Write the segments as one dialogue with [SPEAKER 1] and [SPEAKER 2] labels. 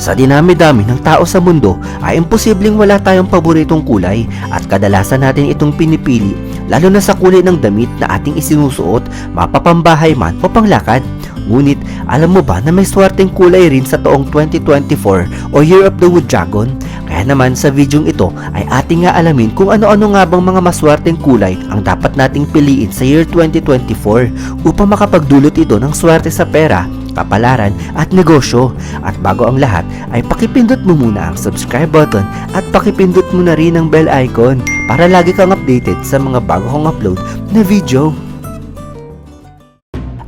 [SPEAKER 1] Sa dinami-dami ng tao sa mundo ay imposibleng wala tayong paboritong kulay at kadalasan natin itong pinipili lalo na sa kulay ng damit na ating isinusuot mapapambahay man o panglakad. Ngunit alam mo ba na may swerteng kulay rin sa taong 2024 o Year of the Wood Dragon? Kaya naman sa videong ito ay ating nga alamin kung ano-ano nga bang mga maswerteng kulay ang dapat nating piliin sa year 2024 upang makapagdulot ito ng swerte sa pera, kapalaran at negosyo. At bago ang lahat ay pakipindot mo muna ang subscribe button at pakipindot mo na rin ang bell icon para lagi kang updated sa mga bago kong upload na video.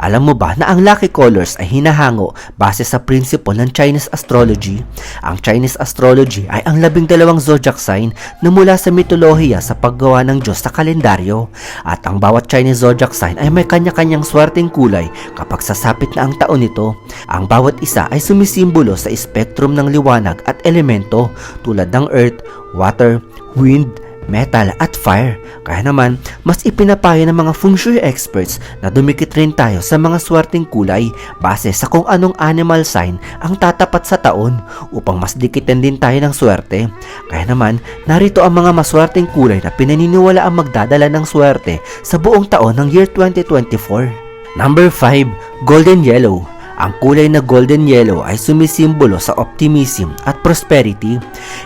[SPEAKER 1] Alam mo ba na ang lucky colors ay hinahango base sa principle ng Chinese astrology? Ang Chinese astrology ay ang labing dalawang zodiac sign na mula sa mitolohiya sa paggawa ng Diyos sa kalendaryo. At ang bawat Chinese zodiac sign ay may kanya-kanyang swerteng kulay kapag sasapit na ang taon nito. Ang bawat isa ay sumisimbolo sa spectrum ng liwanag at elemento tulad ng earth, water, wind, metal at fire. Kaya naman, mas ipinapayo ng mga feng shui experts na dumikit rin tayo sa mga swerteng kulay base sa kung anong animal sign ang tatapat sa taon upang mas dikitin din tayo ng swerte. Kaya naman, narito ang mga maswerteng kulay na pinaniniwala ang magdadala ng swerte sa buong taon ng year 2024. Number 5, Golden Yellow. Ang kulay na golden yellow ay sumisimbolo sa optimism at prosperity.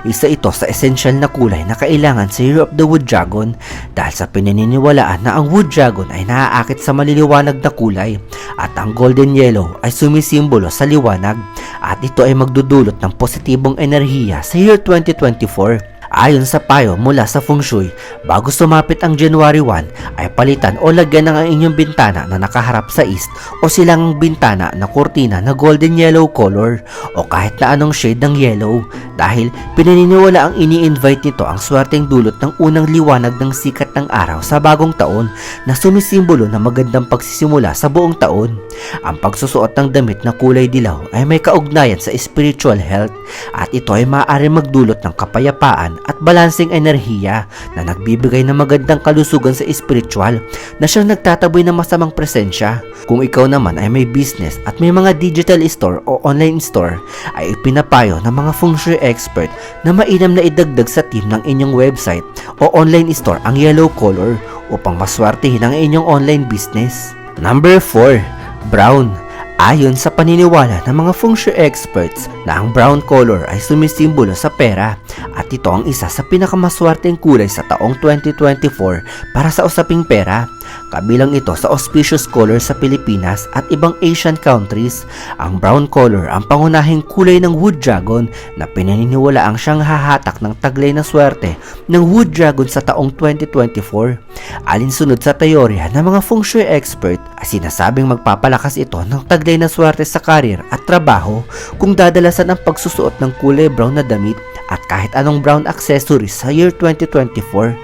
[SPEAKER 1] Isa ito sa essential na kulay na kailangan sa Year of the Wood Dragon dahil sa pinaniniwalaan na ang Wood Dragon ay naaakit sa maliliwanag na kulay at ang golden yellow ay sumisimbolo sa liwanag at ito ay magdudulot ng positibong enerhiya sa year 2024. Ayon sa payo mula sa Feng Shui, bago sumapit ang January 1 ay palitan o lagyan ng ang inyong bintana na nakaharap sa east o silang bintana na kurtina na golden yellow color o kahit na anong shade ng yellow dahil pinaniniwala ang ini-invite nito ang swerteng dulot ng unang liwanag ng sikat ng araw sa bagong taon na sumisimbolo ng magandang pagsisimula sa buong taon. Ang pagsusuot ng damit na kulay dilaw ay may kaugnayan sa spiritual health at ito ay maaari magdulot ng kapayapaan at balansing enerhiya na nagbibigay ng magandang kalusugan sa spiritual na siyang nagtataboy ng masamang presensya. Kung ikaw naman ay may business at may mga digital store o online store, ay ipinapayo ng mga feng shui expert na mainam na idagdag sa team ng inyong website o online store ang yellow color upang maswertihin ang inyong online business. Number 4. Brown Ayon sa paniniwala ng mga feng shui experts na ang brown color ay sumisimbolo sa pera at ito ang isa sa pinakamaswerteng kulay sa taong 2024 para sa usaping pera. Kabilang ito sa auspicious color sa Pilipinas at ibang Asian countries. Ang brown color ang pangunahing kulay ng wood dragon na pinaniniwala ang siyang hahatak ng taglay na swerte ng wood dragon sa taong 2024. Alinsunod sa teorya ng mga feng shui expert, sinasabing magpapalakas ito ng taglay na swerte sa karir at trabaho kung dadalasan ang pagsusuot ng kulay brown na damit at kahit anong brown accessories sa year 2024,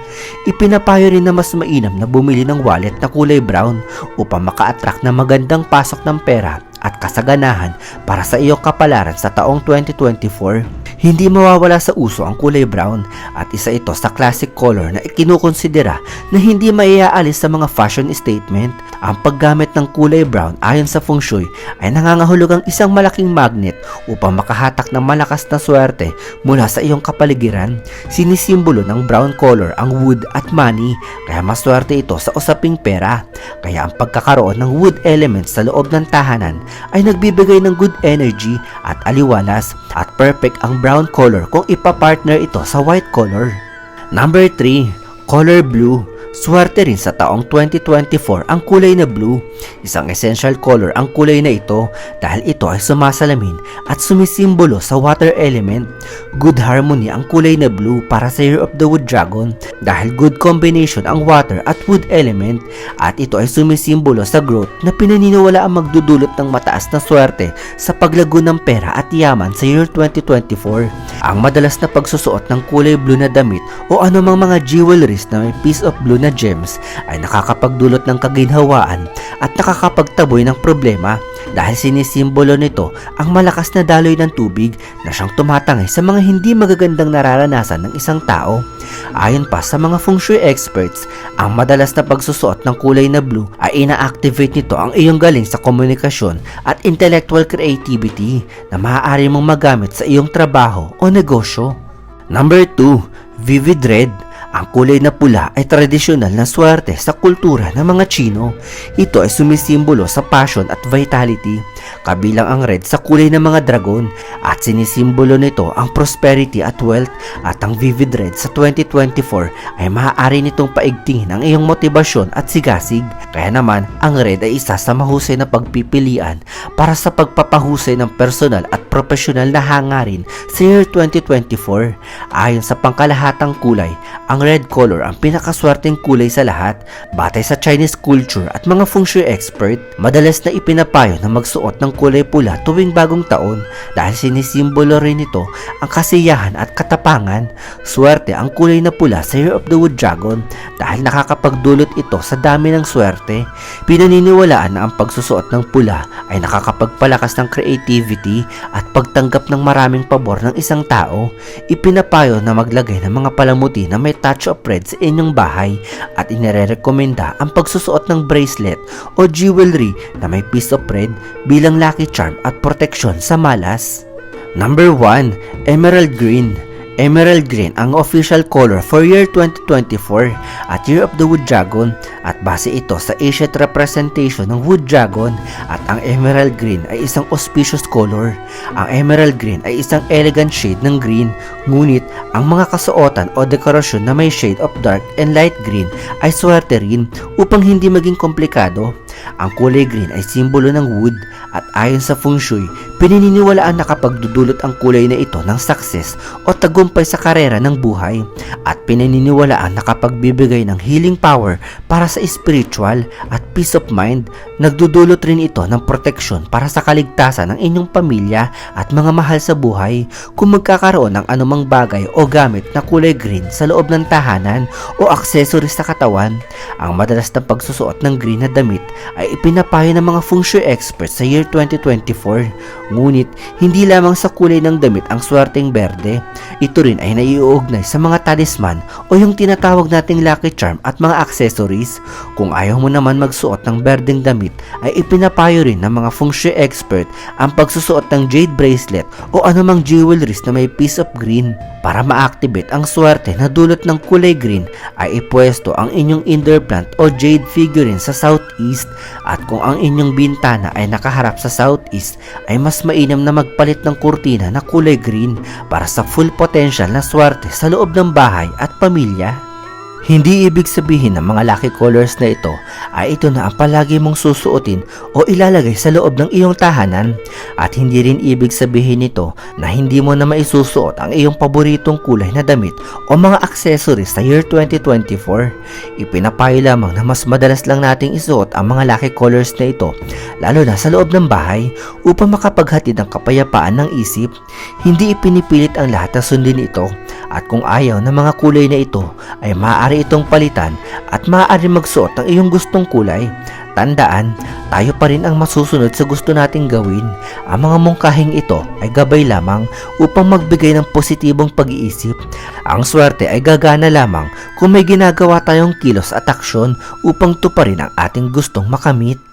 [SPEAKER 1] ipinapayo rin na mas mainam na bumili ng wallet na kulay brown upang maka-attract ng magandang pasok ng pera at kasaganahan para sa iyong kapalaran sa taong 2024. Hindi mawawala sa uso ang kulay brown at isa ito sa classic color na ikinukonsidera na hindi maiaalis sa mga fashion statement. Ang paggamit ng kulay brown ayon sa feng shui ay nangangahulugang isang malaking magnet upang makahatak ng malakas na swerte mula sa iyong kapaligiran. Sinisimbolo ng brown color ang wood at money kaya maswerte ito sa usaping pera. Kaya ang pagkakaroon ng wood elements sa loob ng tahanan ay nagbibigay ng good energy at aliwalas at perfect ang brown color kung ipapartner ito sa white color. Number 3, color blue. Swerte rin sa taong 2024 ang kulay na blue. Isang essential color ang kulay na ito dahil ito ay sumasalamin at sumisimbolo sa water element. Good harmony ang kulay na blue para sa Year of the Wood Dragon dahil good combination ang water at wood element at ito ay sumisimbolo sa growth na pinaniniwala ang magdudulot ng mataas na swerte sa paglago ng pera at yaman sa year 2024. Ang madalas na pagsusuot ng kulay blue na damit o anumang mga jewelries na may piece of blue na gems ay nakakapagdulot ng kaginhawaan at nakakapagtaboy ng problema dahil sinisimbolo nito ang malakas na daloy ng tubig na siyang tumatangay sa mga hindi magagandang nararanasan ng isang tao. Ayon pa sa mga feng shui experts, ang madalas na pagsusuot ng kulay na blue ay ina-activate nito ang iyong galing sa komunikasyon at intellectual creativity na maaari mong magamit sa iyong trabaho o negosyo. Number 2, Vivid Red. Ang kulay na pula ay tradisyonal na swerte sa kultura ng mga Chino. Ito ay sumisimbolo sa passion at vitality, kabilang ang red sa kulay ng mga dragon at sinisimbolo nito ang prosperity at wealth at ang vivid red sa 2024 ay maaari nitong paigtingin ang iyong motibasyon at sigasig. Kaya naman, ang red ay isa sa mahusay na pagpipilian para sa pagpapahusay ng personal at profesional na hangarin sa year 2024. Ayon sa pangkalahatang kulay, ang red color ang pinakaswerteng kulay sa lahat batay sa Chinese culture at mga feng shui expert. Madalas na ipinapayo na magsuot ng kulay pula tuwing bagong taon dahil sinisimbolo rin ito ang kasiyahan at katapangan. Swerte ang kulay na pula sa Year of the Wood Dragon dahil nakakapagdulot ito sa dami ng swerte. Pinaniniwalaan na ang pagsusuot ng pula ay nakakapagpalakas ng creativity at pagtanggap ng maraming pabor ng isang tao. Ipinapayo na maglagay ng mga palamuti na may touch of red sa inyong bahay at inirerekomenda ang pagsusuot ng bracelet o jewelry na may piece of red bilang lucky charm at proteksyon sa malas. Number 1, Emerald Green. Emerald Green ang official color for year 2024 at Year of the Wood Dragon at base ito sa ancient representation ng Wood Dragon at ang Emerald Green ay isang auspicious color. Ang Emerald Green ay isang elegant shade ng green ngunit ang mga kasuotan o dekorasyon na may shade of dark and light green ay swerte rin upang hindi maging komplikado. Ang kulay green ay simbolo ng wood at ayon sa feng shui, pinaniniwalaan na kapag dudulot ang kulay na ito ng success o tagumpay sa karera ng buhay at pinaniniwalaan na kapag bibigay ng healing power para sa spiritual at peace of mind, nagdudulot rin ito ng proteksyon para sa kaligtasan ng inyong pamilya at mga mahal sa buhay kung magkakaroon ng anumang bagay o gamit na kulay green sa loob ng tahanan o accessories sa katawan. Ang madalas na pagsusuot ng green na damit ay ipinapayo ng mga feng shui experts sa year 2024. Ngunit, hindi lamang sa kulay ng damit ang swerteng berde. Ito rin ay naiuugnay sa mga talisman o yung tinatawag nating lucky charm at mga accessories. Kung ayaw mo naman magsuot ng berdeng damit, ay ipinapayo rin ng mga feng shui expert ang pagsusuot ng jade bracelet o anumang jewelries na may piece of green. Para ma-activate ang swerte na dulot ng kulay green ay ipwesto ang inyong indoor plant o jade figurine sa southeast at kung ang inyong bintana ay nakaharap sa southeast ay mas mainam na magpalit ng kurtina na kulay green para sa full potential na swerte sa loob ng bahay at pamilya. Hindi ibig sabihin ng mga lucky colors na ito ay ito na ang palagi mong susuotin o ilalagay sa loob ng iyong tahanan at hindi rin ibig sabihin nito na hindi mo na maisusuot ang iyong paboritong kulay na damit o mga accessories sa year 2024. Ipinapayo lamang na mas madalas lang nating isuot ang mga lucky colors na ito lalo na sa loob ng bahay upang makapaghatid ng kapayapaan ng isip. Hindi ipinipilit ang lahat na sundin ito at kung ayaw ng mga kulay na ito ay maaari itong palitan at maaari magsuot ng iyong gustong kulay. Tandaan, tayo pa rin ang masusunod sa gusto nating gawin. Ang mga mungkahing ito ay gabay lamang upang magbigay ng positibong pag-iisip. Ang swerte ay gagana lamang kung may ginagawa tayong kilos at aksyon upang tuparin ang ating gustong makamit.